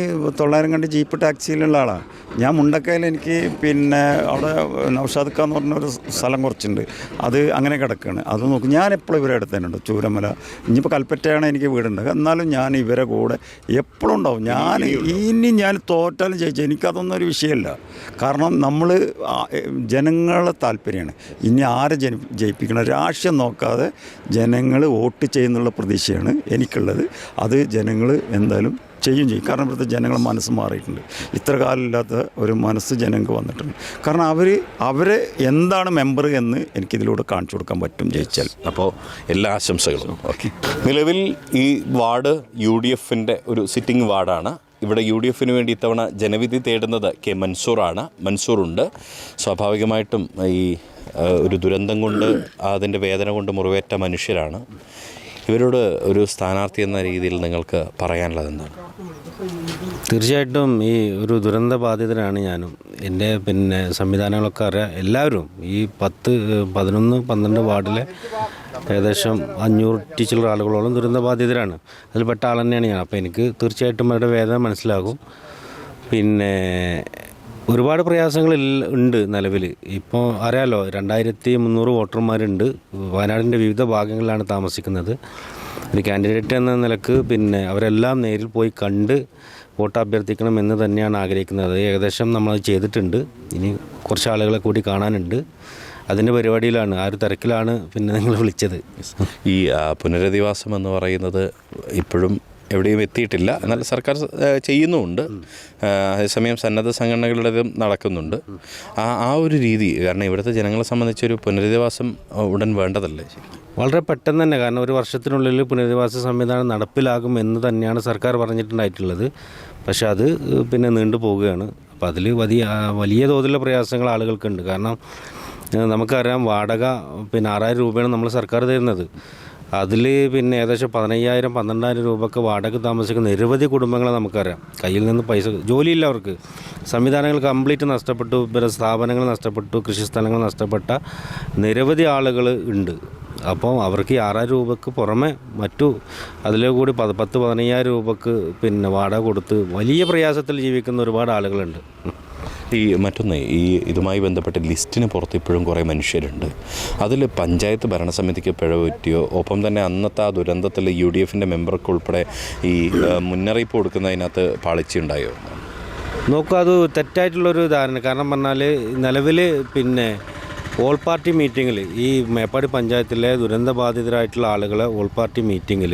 തൊള്ളായിരം കണ്ട് ജീപ്പ് ടാക്സിയിലുള്ള ആളാണ് ഞാൻ മുണ്ടക്കയിൽ എനിക്ക് പിന്നെ അവിടെ നൗഷാദ് എന്ന് എന്ന് പറഞ്ഞൊരു സ്ഥലം കുറച്ചുണ്ട്. അത് അങ്ങനെ കിടക്കുകയാണ് അത് നോക്കും ഞാൻ എപ്പോഴും ഇവരെ അടുത്ത് തന്നെ ഉണ്ട് ചൂരമല. ഇനിയിപ്പോൾ കൽപ്പറ്റയാണ് എനിക്ക് വീടുണ്ട്. എന്നാലും ഞാൻ ഇവരെ കൂടെ എപ്പോഴും ഉണ്ടാവും. ഞാൻ ഇനി ഞാൻ തോറ്റാലും ജയിച്ചു എനിക്കതൊന്നും ഒരു വിഷയമല്ല കാരണം നമ്മൾ ജനങ്ങളെ താല്പര്യമാണ്. ഇനി ആരെ ജനി ജയിപ്പിക്കണം? രാഷ്ട്രീയം നോക്കാതെ ജനങ്ങൾ വോട്ട് ചെയ്യുന്നുള്ള പ്രതീക്ഷയാണ്. എനിക്കുള്ളത്. അത് ജനങ്ങൾ എന്തായാലും ചെയ്യും ചെയ്യും. കാരണം ഇവിടുത്തെ ജനങ്ങളെ മനസ്സ് മാറിയിട്ടുണ്ട്. ഇത്ര കാലമില്ലാത്ത ഒരു മനസ്സ് ജനങ്ങൾക്ക് വന്നിട്ടുണ്ട്. കാരണം അവർ അവരെ എന്താണ് മെമ്പർ എന്ന് എനിക്കിതിലൂടെ കാണിച്ചു കൊടുക്കാൻ പറ്റും ജയിച്ചാൽ. അപ്പോൾ എല്ലാ ആശംസകളും. ഓക്കെ നിലവിൽ ഈ വാർഡ് യു ഡി എഫിന്റെ ഒരു സിറ്റിംഗ് വാർഡാണ്. ഇവിടെ യു ഡി എഫിന് വേണ്ടി ഇത്തവണ ജനവിധി തേടുന്നത് കെ മൻസൂറാണ്. മൻസൂറുണ്ട്. സ്വാഭാവികമായിട്ടും ഈ ഒരു ദുരന്തം കൊണ്ട് അതിന്റെ വേദന കൊണ്ട് മുറിവേറ്റ മനുഷ്യരാണ്. ഇവരോട് ഒരു സ്ഥാനാർത്ഥി എന്ന രീതിയിൽ നിങ്ങൾക്ക് പറയാനുള്ളത് എന്താണ്? തീർച്ചയായിട്ടും ഈ ഒരു ദുരന്ത ബാധിതനാണ് ഞാനും. എന്റെ പിന്നെ സംവിധാനങ്ങളൊക്കെ അറിയാം. എല്ലാവരും ഈ പത്ത് പതിനൊന്ന് പന്ത്രണ്ട് വാർഡിലെ ഏകദേശം അഞ്ഞൂറ്റി ചില്ലറ ആളുകളോളം ദുരന്ത ബാധിതരാണ് അതിൽപ്പെട്ട ആൾ തന്നെയാണ് ഞാൻ. അപ്പോൾ എനിക്ക് തീർച്ചയായിട്ടും അവരുടെ വേദന മനസ്സിലാകും. പിന്നെ ഒരുപാട് പ്രയാസങ്ങൾ ഉണ്ട് നിലവിൽ. ഇപ്പോൾ അറിയാലോ രണ്ടായിരത്തി മുന്നൂറ് വോട്ടർമാരുണ്ട്. വയനാടിന്റെ വിവിധ ഭാഗങ്ങളിലാണ് താമസിക്കുന്നത്. ഒരു കാൻഡിഡേറ്റ് എന്ന നിലയ്ക്ക് പിന്നെ അവരെല്ലാം നേരിൽ പോയി കണ്ട് വോട്ട് അഭ്യർത്ഥിക്കണം എന്ന് തന്നെയാണ് ആഗ്രഹിക്കുന്നത്. ഏകദേശം നമ്മൾ ചെയ്തിട്ടുണ്ട്. ഇനി കുറച്ച് ആളുകളെ കൂടി കാണാനുണ്ട്. അതിന്റെ പരിപാടിയിലാണ് ആ ഒരു തിരക്കിലാണ് പിന്നെ നിങ്ങൾ വിളിച്ചത്. ഈ പുനരധിവാസം എന്ന് പറയുന്നത് ഇപ്പോഴും എവിടെയും എത്തിയിട്ടില്ല. എന്നാൽ സർക്കാർ ചെയ്യുന്നുമുണ്ട്. അതേസമയം സന്നദ്ധ സംഘടനകളുടേതും നടക്കുന്നുണ്ട്. ആ ആ ഒരു രീതി കാരണം ഇവിടുത്തെ ജനങ്ങളെ സംബന്ധിച്ചൊരു പുനരധിവാസം ഉടൻ വേണ്ടതല്ലേ? വളരെ പെട്ടെന്ന് തന്നെ കാരണം ഒരു വർഷത്തിനുള്ളിൽ പുനരധിവാസ സംവിധാനം നടപ്പിലാകും എന്ന് തന്നെയാണ് സർക്കാർ പറഞ്ഞിട്ടുണ്ടായിട്ടുള്ളത്. പക്ഷേ അത് പിന്നെ നീണ്ടു പോവുകയാണ്. അപ്പോൾ അതിൽ വലിയ വലിയ തോതിലുള്ള പ്രയാസങ്ങൾ ആളുകൾക്കുണ്ട്. കാരണം നമുക്കറിയാം വാടക പിന്നെ ആറായിരം രൂപയാണ് നമ്മൾ സർക്കാർ തരുന്നത്. അതിൽ പിന്നെ ഏകദേശം പതിനയ്യായിരം പന്ത്രണ്ടായിരം രൂപക്ക് വാടക താമസിക്കുന്ന നിരവധി കുടുംബങ്ങളെ നമുക്കറിയാം. കയ്യിൽ നിന്ന് പൈസ ജോലിയില്ല അവർക്ക്. സംവിധാനങ്ങൾ കംപ്ലീറ്റ് നഷ്ടപ്പെട്ടു പിന്നെ സ്ഥാപനങ്ങൾ നഷ്ടപ്പെട്ടു കൃഷിസ്ഥലങ്ങൾ നഷ്ടപ്പെട്ട നിരവധി ആളുകൾ ഉണ്ട്. അപ്പോൾ അവർക്ക് ഈ ആറായിരം രൂപക്ക് പുറമെ മറ്റു അതിലെ കൂടി പത് പത്ത് പതിനയ്യായിരം രൂപക്ക് പിന്നെ വാടക കൊടുത്ത് വലിയ പ്രയാസത്തിൽ ജീവിക്കുന്ന ഒരുപാട് ആളുകളുണ്ട്. ഈ മറ്റൊന്ന് ഈ ഇതുമായി ബന്ധപ്പെട്ട ലിസ്റ്റിന് പുറത്ത് ഇപ്പോഴും കുറേ മനുഷ്യരുണ്ട്. അതിൽ പഞ്ചായത്ത് ഭരണസമിതിക്ക് പിഴ പറ്റിയോ ഒപ്പം തന്നെ അന്നത്തെ ആ ദുരന്തത്തിൽ യു ഡി എഫിന്റെ മെമ്പർക്ക് ഉൾപ്പെടെ ഈ മുന്നറിയിപ്പ് കൊടുക്കുന്നതിനകത്ത് പാളിച്ചുണ്ടായോ നോക്കൂ അത് തെറ്റായിട്ടുള്ളൊരു ധാരണ. കാരണം പറഞ്ഞാൽ നിലവിൽ പിന്നെ ഓൾ പാർട്ടി മീറ്റിങ്ങിൽ ഈ മേപ്പാടി പഞ്ചായത്തിലെ ദുരന്തബാധിതരായിട്ടുള്ള ആളുകളെ ഓൾ പാർട്ടി മീറ്റിങ്ങിൽ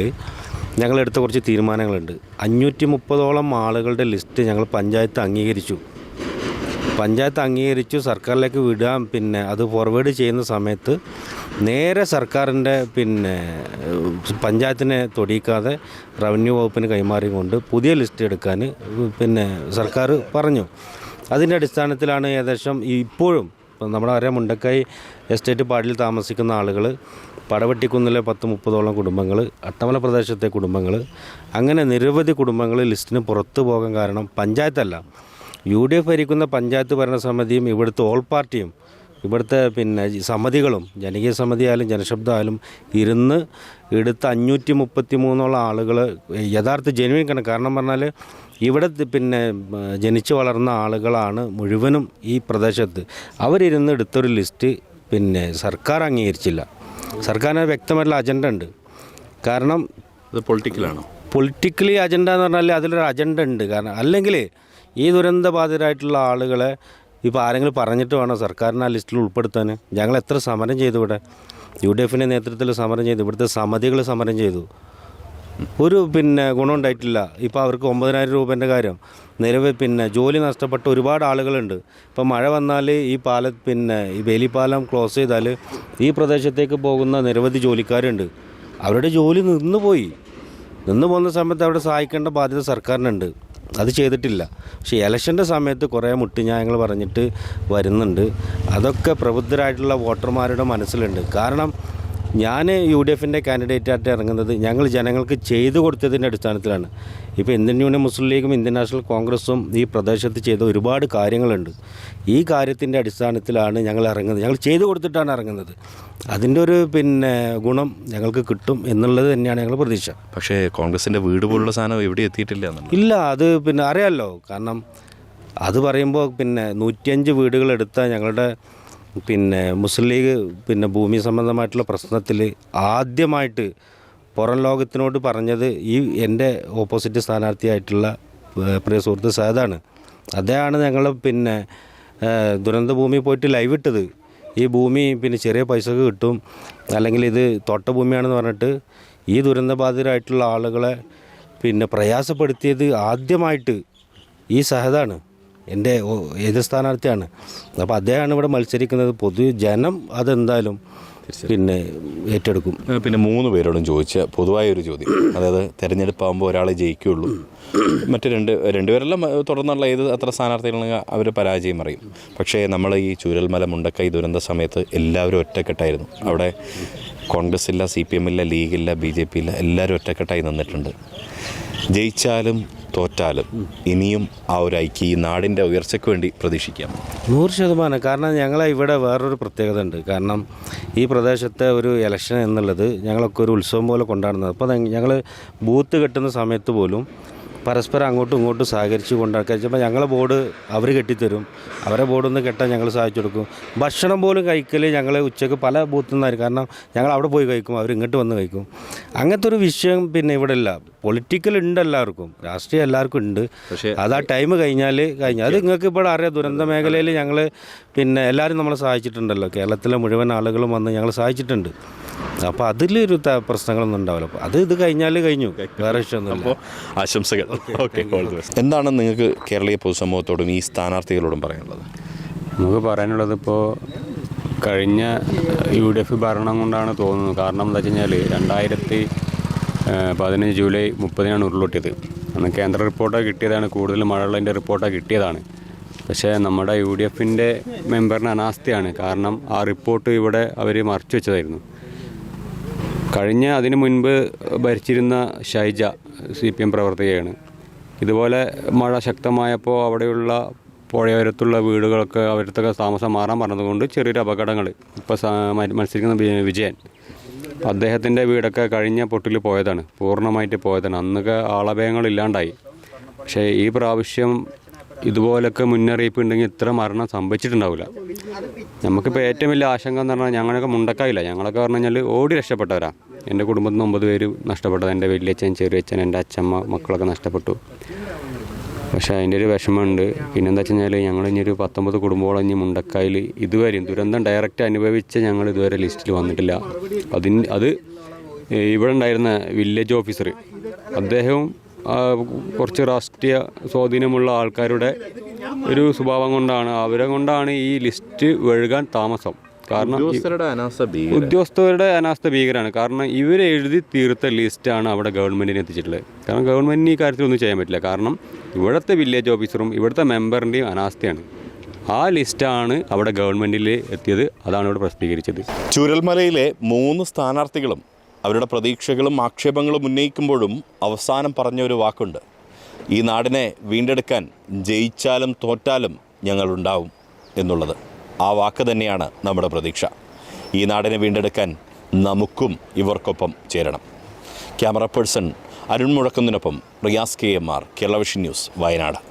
ഞങ്ങളെടുത്ത കുറച്ച് തീരുമാനങ്ങളുണ്ട്. അഞ്ഞൂറ്റി മുപ്പതോളം ആളുകളുടെ ലിസ്റ്റ് ഞങ്ങൾ പഞ്ചായത്ത് അംഗീകരിച്ചു. പഞ്ചായത്ത് അംഗീകരിച്ചു സർക്കാരിലേക്ക് വിടാം പിന്നെ അത് ഫോർവേഡ് ചെയ്യുന്ന സമയത്ത് നേരെ സർക്കാരിന്റെ പിന്നെ പഞ്ചായത്തിനെ തൊടിയിക്കാതെ റവന്യൂ വകുപ്പിന് കൈമാറിക്കൊണ്ട് പുതിയ ലിസ്റ്റ് എടുക്കാൻ പിന്നെ സർക്കാർ പറഞ്ഞു. അതിന്റെ അടിസ്ഥാനത്തിലാണ് ഏകദേശം ഇപ്പോഴും ഇപ്പം നമ്മുടെ അറിയാം മുണ്ടക്കൈ എസ്റ്റേറ്റ് പാടിൽ താമസിക്കുന്ന ആളുകൾ പടവെട്ടിക്കുന്നിലെ പത്ത് മുപ്പതോളം കുടുംബങ്ങൾ അട്ടമല പ്രദേശത്തെ കുടുംബങ്ങൾ അങ്ങനെ നിരവധി കുടുംബങ്ങൾ ലിസ്റ്റിന് പുറത്തു പോകാൻ കാരണം പഞ്ചായത്തല്ല. യു ഡി എഫ് ഭരിക്കുന്ന പഞ്ചായത്ത് ഭരണസമിതിയും ഇവിടുത്തെ ഓൾ പാർട്ടിയും ഇവിടുത്തെ പിന്നെ സമിതികളും ജനകീയ സമിതിയായാലും ജനശബ്ദമായാലും ഇരുന്ന് എടുത്ത അഞ്ഞൂറ്റി മുപ്പത്തി മൂന്നോളം ആളുകൾ യഥാർത്ഥ ജനുവിൻ കണക്ക്. കാരണം പറഞ്ഞാൽ ഇവിടെ പിന്നെ ജനിച്ചു വളർന്ന ആളുകളാണ് മുഴുവനും ഈ പ്രദേശത്ത്. അവരിരുന്ന് എടുത്തൊരു ലിസ്റ്റ് പിന്നെ സർക്കാർ അംഗീകരിച്ചില്ല. സർക്കാരിന് വ്യക്തമായിട്ടുള്ള അജണ്ട ഉണ്ട്. കാരണം പൊളിറ്റിക്കലാണോ പൊളിറ്റിക്കലി അജണ്ട എന്ന് പറഞ്ഞാൽ അതിലൊരു അജണ്ട ഉണ്ട്. കാരണം അല്ലെങ്കിൽ ഈ ദുരന്തബാധിതരായിട്ടുള്ള ആളുകളെ ഇപ്പോൾ ആരെങ്കിലും പറഞ്ഞിട്ട് വേണം സർക്കാരിനെ ആ ലിസ്റ്റിൽ ഉൾപ്പെടുത്താൻ? ഞങ്ങൾ എത്ര സമരം ചെയ്തു ഇവിടെ? യു ഡി എഫിന്റെ നേതൃത്വത്തിൽ സമരം ചെയ്തു ഇവിടുത്തെ സമിതികൾ സമരം ചെയ്തു. ഒരു പിന്നെ ഗുണമുണ്ടായിട്ടില്ല ഇപ്പോൾ അവർക്ക് ഒമ്പതിനായിരം രൂപേന്റെ കാര്യം. നിലവിൽ പിന്നെ ജോലി നഷ്ടപ്പെട്ട ഒരുപാട് ആളുകളുണ്ട്. ഇപ്പോൾ മഴ വന്നാൽ ഈ പാല പിന്നെ ഈ വേലിപ്പാലം ക്ലോസ് ചെയ്താൽ ഈ പ്രദേശത്തേക്ക് പോകുന്ന നിരവധി ജോലിക്കാരുണ്ട്. അവരുടെ ജോലി നിന്ന് പോയി നിന്ന് പോകുന്ന സമയത്ത് അവിടെ സഹായിക്കേണ്ട ബാധ്യത സർക്കാരിനുണ്ട്. അത് ചെയ്തിട്ടില്ല. പക്ഷേ ഇലക്ഷന്റെ സമയത്ത് കുറേ മുട്ടിഞ്ഞായങ്ങൾ പറഞ്ഞിട്ട് വരുന്നുണ്ട്. അതൊക്കെ പ്രബുദ്ധരായിട്ടുള്ള വോട്ടർമാരുടെ മനസ്സിലുണ്ട്. കാരണം ഞാൻ യു ഡി എഫിന്റെ കാൻഡിഡേറ്റായിട്ട് ഇറങ്ങുന്നത് ഞങ്ങൾ ജനങ്ങൾക്ക് ചെയ്തു കൊടുത്തതിന്റെ അടിസ്ഥാനത്തിലാണ്. ഇപ്പോൾ ഇന്ത്യൻ യൂണിയൻ മുസ്ലിം ലീഗും ഇന്ത്യൻ നാഷണൽ കോൺഗ്രസും ഈ പ്രദേശത്ത് ചെയ്ത ഒരുപാട് കാര്യങ്ങളുണ്ട്. ഈ കാര്യത്തിന്റെ അടിസ്ഥാനത്തിലാണ് ഞങ്ങൾ ഇറങ്ങുന്നത്. ഞങ്ങൾ ചെയ്തു കൊടുത്തിട്ടാണ് ഇറങ്ങുന്നത്. അതിന്റെ ഒരു പിന്നെ ഗുണം ഞങ്ങൾക്ക് കിട്ടും എന്നുള്ളത് തന്നെയാണ് ഞങ്ങൾ പ്രതീക്ഷ. പക്ഷേ കോൺഗ്രസിന്റെ വീട് പോലുള്ള സാധനം എവിടെ എത്തിയിട്ടില്ല ഇല്ല അത് പിന്നെ അറിയാമല്ലോ. കാരണം അത് പറയുമ്പോൾ പിന്നെ നൂറ്റിയഞ്ച് വീടുകൾ എടുത്ത ഞങ്ങളുടെ പിന്നെ മുസ്ലിം ലീഗ് പിന്നെ ഭൂമി സംബന്ധമായിട്ടുള്ള പ്രശ്നത്തിൽ ആദ്യമായിട്ട് പുറം ലോകത്തിനോട് പറഞ്ഞത് ഈ എന്റെ ഓപ്പോസിറ്റ് സ്ഥാനാർത്ഥിയായിട്ടുള്ള പ്രിയ സുഹൃത്ത് സഹദാണ് അദ്ദേഹമാണ് ഞങ്ങൾ പിന്നെ ദുരന്ത ഭൂമി പോയിട്ട് ലൈവ് ഇട്ടത്. ഈ ഭൂമി പിന്നെ ചെറിയ പൈസക്ക് കിട്ടും. അല്ലെങ്കിൽ ഇത് തോട്ട ഭൂമിയാണെന്ന് പറഞ്ഞിട്ട് ഈ ദുരന്തബാധിതരായിട്ടുള്ള ആളുകളെ പിന്നെ പ്രയാസപ്പെടുത്തിയത് ആദ്യമായിട്ട് ഈ സഹതാണ്. എന്റെ ഏത് എതിർ സ്ഥാനാർത്ഥിയാണ്? അപ്പോൾ അദ്ദേഹമാണ് ഇവിടെ മത്സരിക്കുന്നത്. പൊതു ജനം അതെന്തായാലും പിന്നെ ഏറ്റെടുക്കും. പിന്നെ മൂന്ന് പേരോടും ചോദിച്ച പൊതുവായ ഒരു ചോദ്യം. അതായത് തെരഞ്ഞെടുപ്പാകുമ്പോൾ ഒരാളെ ജയിക്കുകയുള്ളൂ. മറ്റ് രണ്ട് രണ്ടുപേരെല്ലാം തുടർന്നുള്ള ഏത് അത്ര സ്ഥാനാർത്ഥികളാണെങ്കിൽ അവർ പരാജയം അറിയും പക്ഷേ നമ്മൾ ഈ ചൂരൽമല മുണ്ടക്കൈ ദുരന്ത സമയത്ത് എല്ലാവരും ഒറ്റക്കെട്ടായിരുന്നു. അവിടെ കോൺഗ്രസ് ഇല്ല സി പി എം ഇല്ല ലീഗില്ല ബി ജെ പി ഇല്ല എല്ലാവരും ഒറ്റക്കെട്ടായി നിന്നിട്ടുണ്ട്. ജയിച്ചാലും തോറ്റാലും ഇനിയും ആ ഒരു ഐക്യ ഈ നാടിന്റെ ഉയർച്ചയ്ക്ക് വേണ്ടി പ്രതീക്ഷിക്കാം. നൂറ് ശതമാനം. കാരണം ഞങ്ങളെ ഇവിടെ വേറൊരു പ്രത്യേകത ഉണ്ട് കാരണം ഈ പ്രദേശത്തെ ഒരു ഇലക്ഷൻ എന്നുള്ളത് ഞങ്ങളൊക്കെ ഒരു ഉത്സവം പോലെ കൊണ്ടാടുന്നത്. അപ്പോൾ ഞങ്ങൾ ബൂത്ത് കെട്ടുന്ന സമയത്ത് പോലും പരസ്പരം അങ്ങോട്ടും ഇങ്ങോട്ടും സഹകരിച്ച് കൊണ്ടാക്കുക ചിലപ്പോൾ ഞങ്ങളെ ബോർഡ് അവർ കെട്ടിത്തരും. അവരെ ബോർഡ് ഒന്ന് കെട്ടാൻ ഞങ്ങൾ സഹായിച്ചു കൊടുക്കും. ഭക്ഷണം പോലും കഴിക്കൽ ഞങ്ങൾ ഉച്ചയ്ക്ക് പല ബൂത്തിൽ നിന്നായിരിക്കും. കാരണം ഞങ്ങൾ അവിടെ പോയി കഴിക്കും. അവർ ഇങ്ങോട്ട് വന്ന് കഴിക്കും. അങ്ങനത്തെ ഒരു വിഷയം പിന്നെ ഇവിടെ ഇല്ല. പൊളിറ്റിക്കൽ ഉണ്ട് എല്ലാവർക്കും. രാഷ്ട്രീയം എല്ലാവർക്കും ഉണ്ട്. പക്ഷേ അത് ആ ടൈം കഴിഞ്ഞാൽ കഴിഞ്ഞാൽ അത് നിങ്ങൾക്ക് ഇപ്പോൾ അറിയാം. ദുരന്ത മേഖലയിൽ ഞങ്ങൾ പിന്നെ എല്ലാവരും നമ്മളെ സഹായിച്ചിട്ടുണ്ടല്ലോ. കേരളത്തിലെ മുഴുവൻ ആളുകളും വന്ന് ഞങ്ങൾ സഹായിച്ചിട്ടുണ്ട്. അപ്പോൾ അതിലൊരു പ്രശ്നങ്ങളൊന്നും ഉണ്ടാവില്ല. അപ്പോൾ അത് ഇത് കഴിഞ്ഞാൽ കഴിഞ്ഞു. വേറെ വിഷയമൊന്നുമില്ല. അപ്പോൾ ആശംസകൾ. ഓക്കെ എന്താണ് നിങ്ങൾക്ക് കേരളീയ പൊതുസമൂഹത്തോടും ഈ സ്ഥാനാർത്ഥികളോടും പറയാനുള്ളത്? നമുക്ക് പറയാനുള്ളത് ഇപ്പോൾ കഴിഞ്ഞ യു ഡി എഫ് ഭരണം കൊണ്ടാണ് തോന്നുന്നത്. കാരണം എന്താ വെച്ച് കഴിഞ്ഞാൽ രണ്ടായിരത്തി പതിനഞ്ച് ജൂലൈ മുപ്പതിനാണ് ഉരുളൊട്ടിയത്. അന്ന് കേന്ദ്ര റിപ്പോർട്ടോ കിട്ടിയതാണ് കൂടുതൽ മഴയുള്ളതിന്റെ റിപ്പോർട്ടോ കിട്ടിയതാണ്. പക്ഷേ നമ്മുടെ യു ഡി എഫിന്റെ മെമ്പറിന് അനാസ്ഥയാണ് കാരണം ആ റിപ്പോർട്ട് ഇവിടെ അവർ മറച്ചു വെച്ചതായിരുന്നു. കഴിഞ്ഞ അതിനു മുൻപ് ഭരിച്ചിരുന്ന ഷൈജ സി പി എം പ്രവർത്തകയാണ്. ഇതുപോലെ മഴ ശക്തമായപ്പോൾ അവിടെയുള്ള പുഴയോരത്തുള്ള വീടുകളൊക്കെ അവരത്തൊക്കെ താമസം മാറാൻ പറഞ്ഞതുകൊണ്ട് ചെറിയൊരു അപകടങ്ങൾ. ഇപ്പോൾ മത്സരിക്കുന്ന വിജയൻ. അദ്ദേഹത്തിന്റെ വീടൊക്കെ കഴിഞ്ഞ പൊട്ടിൽ പോയതാണ് പൂർണമായിട്ട് പോയതാണ്. അന്നൊക്കെ ആളഭയങ്ങളില്ലാണ്ടായി. പക്ഷേ ഈ പ്രാവശ്യം ഇതുപോലൊക്കെ മുന്നറിയിപ്പ് ഉണ്ടെങ്കിൽ ഇത്ര മരണം സംഭവിച്ചിട്ടുണ്ടാവില്ല. നമുക്കിപ്പോൾ ഏറ്റവും വലിയ ആശങ്ക എന്ന് പറഞ്ഞാൽ ഞങ്ങളൊക്കെ മുണ്ടക്കായില്ല. ഞങ്ങളൊക്കെ പറഞ്ഞു കഴിഞ്ഞാൽ ഓടി രക്ഷപ്പെട്ടവരാ. എന്റെ കുടുംബത്തിൽ നിന്ന് ഒമ്പത് പേര് നഷ്ടപ്പെട്ടത്. എന്റെ വലിയച്ഛൻ ചെറിയച്ഛൻ എന്റെ അച്ഛമ്മ മക്കളൊക്കെ നഷ്ടപ്പെട്ടു. പക്ഷേ അതിന്റെ ഒരു വിഷമമുണ്ട്. പിന്നെന്താ വെച്ച് കഴിഞ്ഞാൽ ഞങ്ങൾ ഇനി ഒരു പത്തൊമ്പത് കുടുംബങ്ങളെ ഇനി മുണ്ടക്കായിൽ ഇതുവരെയും ദുരന്തം ഡയറക്റ്റ് അനുഭവിച്ച ഞങ്ങൾ ഇതുവരെ ലിസ്റ്റിൽ വന്നിട്ടില്ല. അതിന് അത് ഇവിടെ ഉണ്ടായിരുന്ന വില്ലേജ് ഓഫീസർ അദ്ദേഹവും കുറച്ച് രാഷ്ട്രീയ സ്വാധീനമുള്ള ആൾക്കാരുടെ ഒരു സ്വഭാവം കൊണ്ടാണ് അവരെ കൊണ്ടാണ് ഈ ലിസ്റ്റ് വഴുകാൻ താമസം. കാരണം ഉദ്യോഗസ്ഥരുടെ ഉദ്യോഗസ്ഥരുടെ ഭീകര. ഉദ്യോഗസ്ഥരുടെ അനാസ്ഥ ഭീകരമാണ് കാരണം ഇവർ എഴുതി തീർത്ത ലിസ്റ്റാണ് അവിടെ ഗവൺമെന്റിന് എത്തിച്ചിട്ടുള്ളത്. കാരണം ഗവൺമെന്റിന് ഈ കാര്യത്തിൽ ഒന്നും ചെയ്യാൻ പറ്റില്ല. കാരണം ഇവിടുത്തെ വില്ലേജ് ഓഫീസറും ഇവിടുത്തെ മെമ്പറിന്റെയും അനാസ്ഥയാണ്. ആ ലിസ്റ്റാണ് അവിടെ ഗവൺമെന്റിൽ എത്തിയത്. അതാണ് ഇവിടെ പ്രസിദ്ധീകരിച്ചത്. ചുരൽമലയിലെ മൂന്ന് സ്ഥാനാർത്ഥികളും അവരുടെ പ്രതീക്ഷകളും ആക്ഷേപങ്ങളും ഉന്നയിക്കുമ്പോഴും അവസാനം പറഞ്ഞ ഒരു വാക്കുണ്ട്. ഈ നാടിനെ വീണ്ടെടുക്കാൻ ജയിച്ചാലും തോറ്റാലും ഞങ്ങളുണ്ടാവും എന്നുള്ളത്. ആ വാക്ക് തന്നെയാണ് നമ്മുടെ പ്രതീക്ഷ. ഈ നാടിനെ വീണ്ടെടുക്കാൻ നമുക്കും ഇവർക്കൊപ്പം ചേരണം. Camera person Arun മുഴക്കുന്നതിനൊപ്പം Riyas K M R Kerala vision news Wayanad.